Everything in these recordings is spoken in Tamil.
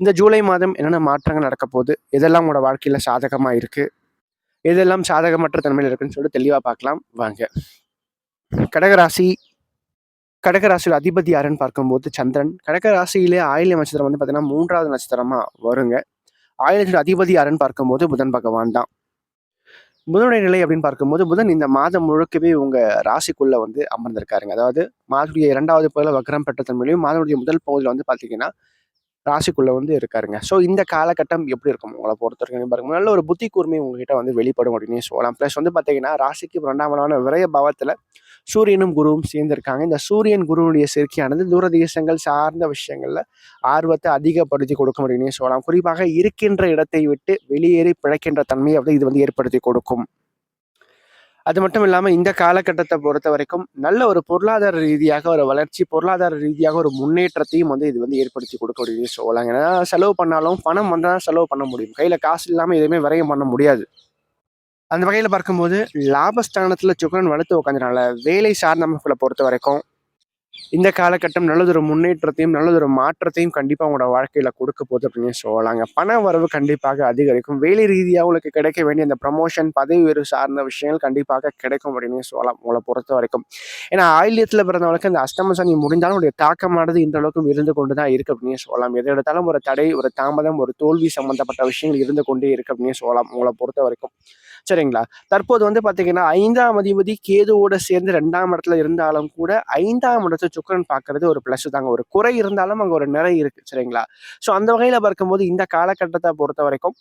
இந்த ஜூலை மாதம் என்னென்ன மாற்றங்கள் நடக்க போகுது எதெல்லாம் உங்களோட வாழ்க்கையில சாதகமாக இருக்கு எதெல்லாம் சாதகமற்ற தன்மையில் இருக்குன்னு சொல்லிட்டு தெளிவாக பார்க்கலாம். வாங்க. கடகராசி கடகராசியில் அதிபதி யாருன்னு பார்க்கும்போது சந்திரன். கடகராசியிலே ஆயுள நட்சத்திரம் வந்து பார்த்தீங்கன்னா மூன்றாவது நட்சத்திரமா வருங்க. ஆயிலத்தில் அதிபதி யாருன்னு பார்க்கும்போது புதன் பகவான் தான். புதனுடைய நிலை அப்படின்னு பார்க்கும்போது புதன் இந்த மாதம் முழுக்கவே உங்க ராசிக்குள்ள வந்து அமர்ந்திருக்காருங்க. அதாவது மாதத்துடைய இரண்டாவது பகுதியில் வக்ரம் பெற்ற தன்மையிலையும் மாதனுடைய முதல் பகுதியில் வந்து பார்த்தீங்கன்னா ராசிக்குள்ள வந்து இருக்காருங்க. ஸோ இந்த காலகட்டம் எப்படி இருக்கும்? உங்களை பொறுத்த வரைக்கும் பாருங்க. நல்ல ஒரு புத்தி கூர்மை உங்ககிட்ட வந்து வெளிப்படும் அப்படின்னு சொல்லலாம். ப்ளஸ் வந்து பார்த்தீங்கன்னா ராசிக்கு இரண்டாமதான விரைய பாவத்தில் சூரியனும் குருவும் சேர்ந்திருக்காங்க. இந்த சூரியன் குருவுடைய சேர்க்கையானது தூரதேசங்கள் சார்ந்த விஷயங்களில் ஆர்வத்தை அதிகப்படுத்தி கொடுக்கும் அப்படின்னு சொல்லலாம். குறிப்பாக இருக்கின்ற இடத்தை விட்டு வெளியேறி பிழைக்கின்ற தன்மையை வந்து இது வந்து ஏற்படுத்தி கொடுக்கும். அது மட்டும் இல்லாமல் இந்த காலகட்டத்தை பொறுத்த வரைக்கும் நல்ல ஒரு பொருளாதார ரீதியாக ஒரு வளர்ச்சி பொருளாதார ரீதியாக ஒரு முன்னேற்றத்தையும் வந்து இது வந்து ஏற்படுத்தி கொடுக்க முடியும் சொல்லலாம் ஏன்னா செலவு பண்ணாலும் பணம் வந்தால் செலவு பண்ண முடியும். கையில் காசு இல்லாமல் எதுவுமே விரயம் பண்ண முடியாது. அந்த வகையில் பார்க்கும்போது லாபஸ்தானத்தில் சுக்கரன் வலுத்து உட்காந்துனால வேலை சார்ந்த அமைப்புகளை பொறுத்த வரைக்கும் இந்த காலகட்டம் நல்லதொரு முன்னேற்றத்தையும் நல்லதொரு மாற்றத்தையும் கண்டிப்பாக உங்களோட வாழ்க்கையில் கொடுக்க போகுது அப்படின்னு சொல்லலாங்க. பண வரவு கண்டிப்பாக அதிகரிக்கும். வேலை ரீதியாக உங்களுக்கு கிடைக்க வேண்டிய அந்த ப்ரமோஷன் பதவி உயர்வு சார்ந்த விஷயங்கள் கண்டிப்பாக கிடைக்கும் அப்படின்னு சொல்லலாம் உங்களை பொறுத்த வரைக்கும். ஏன்னா ஆயில்யத்தில் பிறந்தவங்களுக்கு அந்த அஷ்டம சனி முடிந்தாலும் உடைய தாக்கமானது இந்த அளவுக்கு இருந்து கொண்டு தான் இருக்கு அப்படின்னு சொல்லலாம். எதை எடுத்தாலும் ஒரு தடை ஒரு தாமதம் ஒரு தோல்வி சம்பந்தப்பட்ட விஷயங்கள் இருந்து கொண்டே இருக்கு அப்படின்னு சொல்லலாம் உங்களை பொறுத்த வரைக்கும். சரிங்களா? தற்போது வந்து பார்த்தீங்கன்னா ஐந்தாம் அதிபதி கேதுவோட சேர்ந்து ரெண்டாம் இடத்துல இருந்தாலும் கூட ஐந்தாம் இடத்துல சுக்கரன் பார்க்கறது ஒரு ப்ளஸ் தாங்க. ஒரு குறை இருந்தாலும் அங்கே ஒரு நிறை இருக்கு சரிங்களா? ஸோ அந்த வகையில் பார்க்கும்போது இந்த காலகட்டத்தை பொறுத்த வரைக்கும்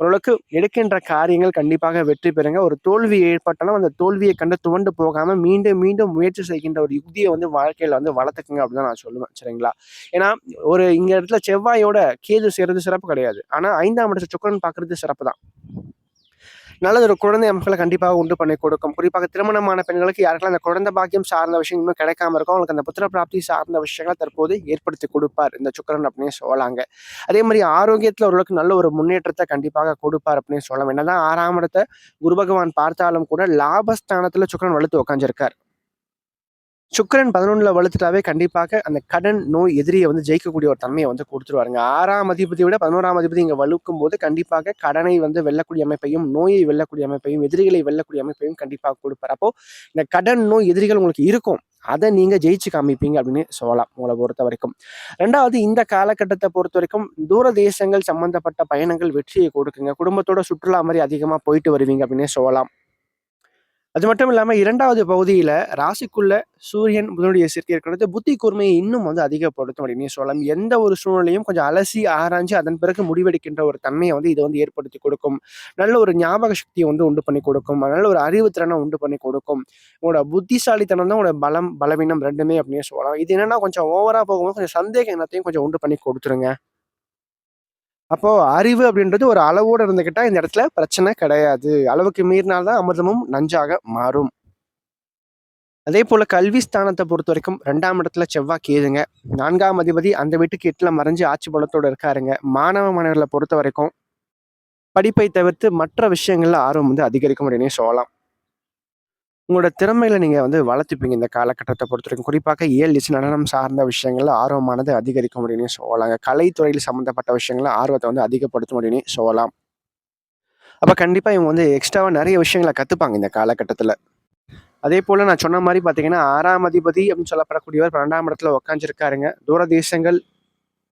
ஓரளவுக்கு எடுக்கின்ற காரியங்கள் கண்டிப்பாக வெற்றி பெறுங்க. ஒரு தோல்வி ஏற்பட்டாலும் அந்த தோல்வியை கண்டு துவண்டு போகாமல் மீண்டும் மீண்டும் முயற்சி செய்கின்ற ஒரு யுக்தியை வந்து வாழ்க்கையில் வந்து வளர்த்துக்குங்க அப்படின்னு நான் சொல்லுவேன் சரிங்களா? ஏன்னா ஒரு இங்கே இடத்துல செவ்வாயோட கேது சேர்றது சிறப்பு கிடையாது. ஆனால் ஐந்தாம் இடத்துல சுக்கரன் பார்க்கறது சிறப்பு தான். நல்லது ஒரு குழந்தை அமைப்புகளை கண்டிப்பாக உண்டு பண்ணி கொடுக்கும். குறிப்பாக திருமணமான பெண்களுக்கு யாருக்கெல்லாம் அந்த குழந்தை பாக்கியம் சார்ந்த விஷயம் இன்னும் கிடைக்காம இருக்கும் அவங்களுக்கு அந்த புத்திர பிராப்தி சார்ந்த விஷயங்களை தற்போது ஏற்படுத்தி கொடுப்பார் இந்த சுக்கரன் அப்படின்னு சொல்லலாங்க. அதே மாதிரி ஆரோக்கியத்தில் ஓரளவுக்கு நல்ல ஒரு முன்னேற்றத்தை கண்டிப்பாக கொடுப்பார் அப்படின்னு சொல்லலாம். என்னதான் ஆறாம் இடத்தை குரு பகவான் பார்த்தாலும் கூட லாபஸ்தானத்தில் சுக்கரன் வலுத்து உட்காந்துருக்கார் சுக்கரன் பதினொன்றில் வளர்த்துட்டாவே கண்டிப்பாக அந்த கடன் நோய் எதிரியை வந்து ஜெயிக்கக்கூடிய ஒரு தன்மையை வந்து கொடுத்துருவாருங்க. ஆறாம் அதிபதி விட பதினோராம் அதிபதி இங்கே வலுக்கும் போது கண்டிப்பாக கடனை வந்து வெல்லக்கூடிய அமைப்பையும் நோயை வெல்லக்கூடிய அமைப்பையும் எதிரிகளை வெல்லக்கூடிய அமைப்பையும் கண்டிப்பாக கொடுப்பார். அப்போ இந்த கடன் நோய் எதிரிகள் உங்களுக்கு இருக்கும். அதை நீங்கள் ஜெயிச்சு காமிப்பீங்க அப்படின்னு சொல்லலாம் உங்களை பொறுத்த வரைக்கும். ரெண்டாவது இந்த காலகட்டத்தை பொறுத்த வரைக்கும் தூர தேசங்கள் சம்பந்தப்பட்ட பயணங்கள் வெற்றியை கொடுக்குங்க. குடும்பத்தோட சுற்றுலா மாதிரி அதிகமாக போயிட்டு வருவீங்க அப்படின்னு சொல்லலாம். அது மட்டும் இல்லாமல் இரண்டாவது பகுதியில் ராசிக்குள்ள சூரியன் புதனுடைய சேர்க்கை இருக்கிறது. புத்தி கூர்மையை இன்னும் வந்து அதிகப்படுத்தும் அப்படின்னு சொல்லலாம். எந்த ஒரு சூழ்நிலையும் கொஞ்சம் அலசி ஆராய்ஞ்சு அதன் பிறகு முடிவெடுக்கின்ற ஒரு தன்மையை வந்து இது வந்து ஏற்படுத்தி கொடுக்கும். நல்ல ஒரு ஞாபக சக்தியை வந்து உண்டு பண்ணி கொடுக்கும். நல்ல ஒரு அறிவுத்திறனை உண்டு பண்ணி கொடுக்கும். உங்களோட புத்திசாலித்தனம் தான் உங்களோட பலம் பலவீனம் ரெண்டுமே அப்படின்னு சொல்லலாம். இது என்னன்னா கொஞ்சம் ஓவராக போகும்போது கொஞ்சம் சந்தேக எண்ணத்தையும் கொஞ்சம் உண்டு பண்ணி கொடுத்துருங்க. அப்போது அறிவு அப்படின்றது ஒரு அளவோடு இருந்துக்கிட்டால் இந்த இடத்துல பிரச்சனை கிடையாது. அளவுக்கு மீறினால்தான் அமிர்தமும் நஞ்சாக மாறும். அதே போல் கல்வி ஸ்தானத்தை பொறுத்த வரைக்கும் ரெண்டாம் இடத்துல செவ்வாய் கேதுங்க. நான்காம் அதிபதி அந்த வீட்டுக்கு எட்டில் மறைஞ்சு ஆட்சி பலத்தோடு இருக்காருங்க. மாணவ மாணவர்களை பொறுத்த வரைக்கும் படிப்பை தவிர்த்து மற்ற விஷயங்களில் ஆர்வம் வந்து அதிகரிக்கும் அப்படின்னே சொல்லலாம். உங்களோட திறமையில நீங்க வந்து வளர்த்துப்பீங்க இந்த காலகட்டத்தை பொறுத்த வரைக்கும் குறிப்பாக இயல் நடனம் சார்ந்த விஷயங்கள்ல ஆர்வமானது அதிகரிக்க முடியும்னு சொல்லலாங்க கலைத்துறையில் சம்மந்தப்பட்ட விஷயங்கள ஆர்வத்தை வந்து அதிகப்படுத்த முடியும்னு சொல்லலாம். அப்போ கண்டிப்பாக இவங்க வந்து எக்ஸ்ட்ராவாக நிறைய விஷயங்களை கற்றுப்பாங்க இந்த காலகட்டத்தில். அதே போல் நான் சொன்ன மாதிரி பார்த்தீங்கன்னா ஆறாம் அதிபதி அப்படின்னு சொல்லப்படக்கூடியவர் பன்னெண்டாம் இடத்துல உட்காந்துருக்காருங்க தூரதேசங்கள்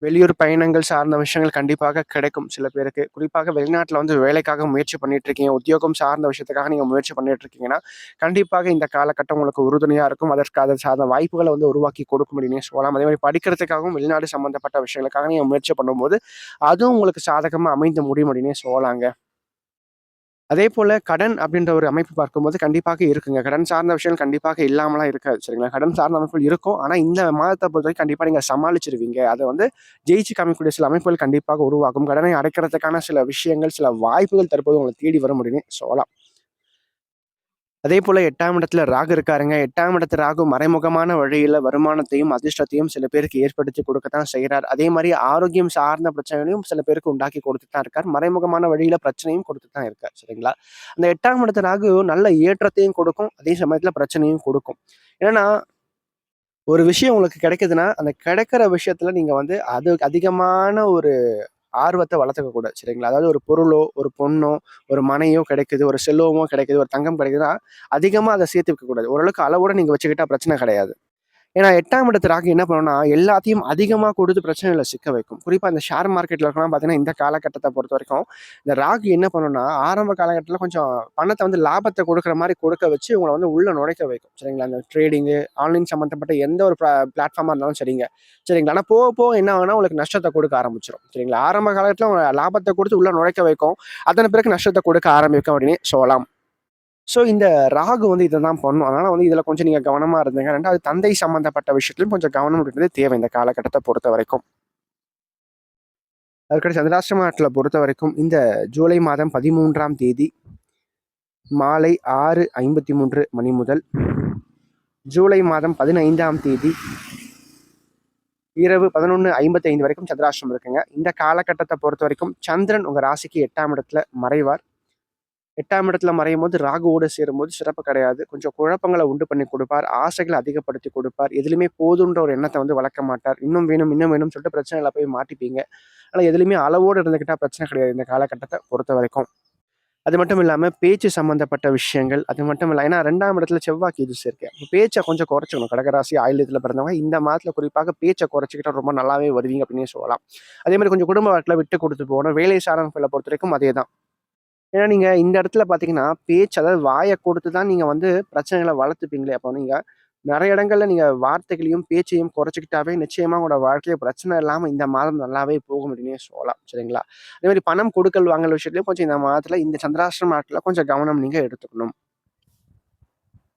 வெளியூர் பயணங்கள் சார்ந்த விஷயங்கள் கண்டிப்பாக கிடைக்கும் சில பேருக்கு. குறிப்பாக வெளிநாட்டில் வந்து வேலைக்காக முயற்சி பண்ணிட்டு இருக்கீங்க. உத்தியோகம் சார்ந்த விஷயத்துக்காக நீங்கள் முயற்சி பண்ணிட்டு இருக்கீங்கன்னா, கண்டிப்பாக இந்த காலகட்டம் உங்களுக்கு உறுதுணையாக இருக்கும். அதற்கு அதை சார்ந்த வாய்ப்புகளை வந்து உருவாக்கி கொடுக்க முடியும் சொல்லலாம். அதே மாதிரி படிக்கிறதுக்காகவும் வெளிநாடு சம்மந்தப்பட்ட விஷயங்களுக்காக நீங்கள் முயற்சி பண்ணும்போது, அதுவும் உங்களுக்கு சாதகமாக அமைந்து முடியும் அப்படின்னே சொல்லலாங்க. அதே போல் கடன் அப்படின்ற ஒரு அமைப்பு பார்க்கும்போது கண்டிப்பாக இருக்குங்க. கடன் சார்ந்த விஷயங்கள் கண்டிப்பாக இல்லாமலாம் இருக்காது. சரிங்களா? கடன் சார்ந்த அமைப்புகள் இருக்கும். ஆனால் இந்த மாதத்தை பொறுத்தவரைக்கும் கண்டிப்பாக நீங்கள் சமாளிச்சிருவீங்க அதை வந்து ஜெயிச்சு காமிக்கக்கூடிய சில அமைப்புகள் கண்டிப்பாக உருவாகும். கடனை அடைக்கிறதுக்கான சில விஷயங்கள், சில வாய்ப்புகள் தற்போது உங்களை தேடி வர முடியும் சொல்லலாம். அதே போல எட்டாம் இடத்துல ராகு இருக்காருங்க. எட்டாம் இடத்து ராகு மறைமுகமான வழியில வருமானத்தையும், அதிர்ஷ்டத்தையும் சில பேருக்கு ஏற்படுத்தி கொடுக்கத்தான் செய்கிறார் அதே மாதிரி ஆரோக்கியம் சார்ந்த பிரச்சனைகளையும் சில பேருக்கு உண்டாக்கி கொடுத்துட்டு தான் இருக்கார். மறைமுகமான வழியில பிரச்சனையும் கொடுத்து தான் இருக்கார். சரிங்களா? அந்த எட்டாம் இடத்து ராகு நல்ல ஏற்றத்தையும் கொடுக்கும். அதே சமயத்துல பிரச்சனையும் கொடுக்கும். ஏன்னா ஒரு விஷயம் உங்களுக்கு கிடைக்குதுன்னா, அந்த கிடைக்கிற விஷயத்துல நீங்க வந்து அது அதிகமான ஒரு ஆர்வத்தை வளர்த்துக்கக்கூடாது சரிங்களா? அதாவது ஒரு பொருளோ, ஒரு பொண்ணோ, ஒரு மனையோ கிடைக்குது, ஒரு செல்வமோ கிடைக்குது, ஒரு தங்கம் கிடைக்குதுன்னா, அதிகமாக அதை சேர்த்து வைக்கக்கூடாது. ஓரளவுக்கு அளவோட நீங்கள் வச்சுக்கிட்டா பிரச்சனை கிடையாது. ஏன்னா எட்டாம் இடத்து ராகு என்ன பண்ணும்னா, எல்லாத்தையும் அதிகமாக கொடுத்து பிரச்சனையில் சிக்க வைக்கும். குறிப்பாக இந்த ஷேர் மார்க்கெட்டில் இருக்கலாம் பார்த்தீங்கன்னா, இந்த காலக்கட்டத்தை பொறுத்த வரைக்கும் இந்த ராகு என்ன பண்ணும்னா, ஆரம்ப காலகட்டத்தில் கொஞ்சம் பணத்தை வந்து லாபத்தை கொடுக்குற மாதிரி கொடுக்க வச்சு, உங்களை வந்து உள்ளே நுழைக்க வைக்கும். சரிங்களா? இந்த ட்ரேடிங்கு, ஆன்லைன் சம்மந்தப்பட்ட எந்த ஒரு பிளாட்ஃபார்மாக இருந்தாலும் சரிங்க. சரிங்களா? ஆனால் போக போக என்ன ஆகும்னா, உங்களுக்கு நஷ்டத்தை கொடுக்க ஆரம்பிச்சிடும் சரிங்களா? ஆரம்ப காலகட்டத்தில் உங்களை லாபத்தை கொடுத்து உள்ளே நுழைக்க வைக்கும். அதன் பிறகு நஷ்டத்தை கொடுக்க ஆரம்பிக்கும் அப்படின்னு சொல்லலாம். ஸோ இந்த ராகு வந்து இதை தான் பண்ணும். அதனால் வந்து இதில் கொஞ்சம் நீங்கள் கவனமாக இருந்தீங்க ரெண்டாவது தந்தை சம்மந்தப்பட்ட விஷயத்துலையும் கொஞ்சம் கவனம் இருக்கிறது தேவை இந்த காலக்கட்டத்தை பொறுத்த வரைக்கும் அதுக்கடுத்து சந்திராஷ்டம பொறுத்த வரைக்கும் இந்த ஜூலை மாதம் 13ஆம் தேதி மாலை 6:53 மணி முதல் ஜூலை மாதம் 15ஆம் தேதி இரவு 11:55 வரைக்கும் சந்திராஷ்டிரம் இருக்குங்க. இந்த காலகட்டத்தை பொறுத்த வரைக்கும் சந்திரன் உங்கள் ராசிக்கு எட்டாம் இடத்துல மறைவார். எட்டாம் இடத்துல மறையும்போது ராகுவோடு சேரும்போது சிறப்பு கிடையாது. கொஞ்சம் குழப்பங்களை உண்டு பண்ணி கொடுப்பார். ஆசைகளை அதிகப்படுத்தி கொடுப்பார். எதுலையுமே போதுன்ற ஒரு எண்ணத்தை வந்து வளர்க்க மாட்டார். இன்னும் வேணும், இன்னும் வேணும்னு சொல்லிட்டு பிரச்சனைகளை போய் மாட்டிப்பீங்க. ஆனால் எதுலையுமே அளவோடு இருந்துக்கிட்டால் பிரச்சனை கிடையாது இந்த காலக்கட்டத்தை பொறுத்த வரைக்கும் அது மட்டும் இல்லாமல் பேச்சு சம்மந்தப்பட்ட விஷயங்கள், அது மட்டும் இல்லை ஏன்னா ரெண்டாம் இடத்துல செவ்வாய் கேது சேர்க்கேன் பேச்சை கொஞ்சம் குறைச்சிக்கணும் கடகராசி, ஆயுதத்தில் பிறந்தவங்க இந்த மாதத்தில் குறிப்பாக பேச்சை குறைச்சிக்கிட்டால் ரொம்ப நல்லாவே வருவீங்க அப்படின்னே சொல்லலாம். அதே மாதிரி கொஞ்சம் குடும்ப வாழ்க்கையில் விட்டு கொடுத்து போகணும். வேலை சாரம் பொறுத்த வரைக்கும் அதே தான். ஏன்னா நீங்கள் இந்த இடத்துல பார்த்தீங்கன்னா, பேச்சு அதாவது வாயை கொடுத்து தான் நீங்கள் வந்து பிரச்சனைகளை வளர்த்துப்பீங்களே! அப்போ நீங்கள் நிறைய இடங்கள்ல நீங்கள் வார்த்தைகளையும், பேச்சையும் குறைச்சிக்கிட்டாவே நிச்சயமாக உங்களோட வாழ்க்கையில பிரச்சனை இல்லாமல் இந்த மாதம் நல்லாவே போக முடியும்னே சொல்லலாம். சரிங்களா? அதே மாதிரி பணம் கொடுக்கல் வாங்கல் விஷயத்துலையும் கொஞ்சம் இந்த மாதத்தில் இந்த சந்திராஷ்டம நாட்கள்ல கொஞ்சம் கவனம் நீங்கள் எடுத்துக்கணும்.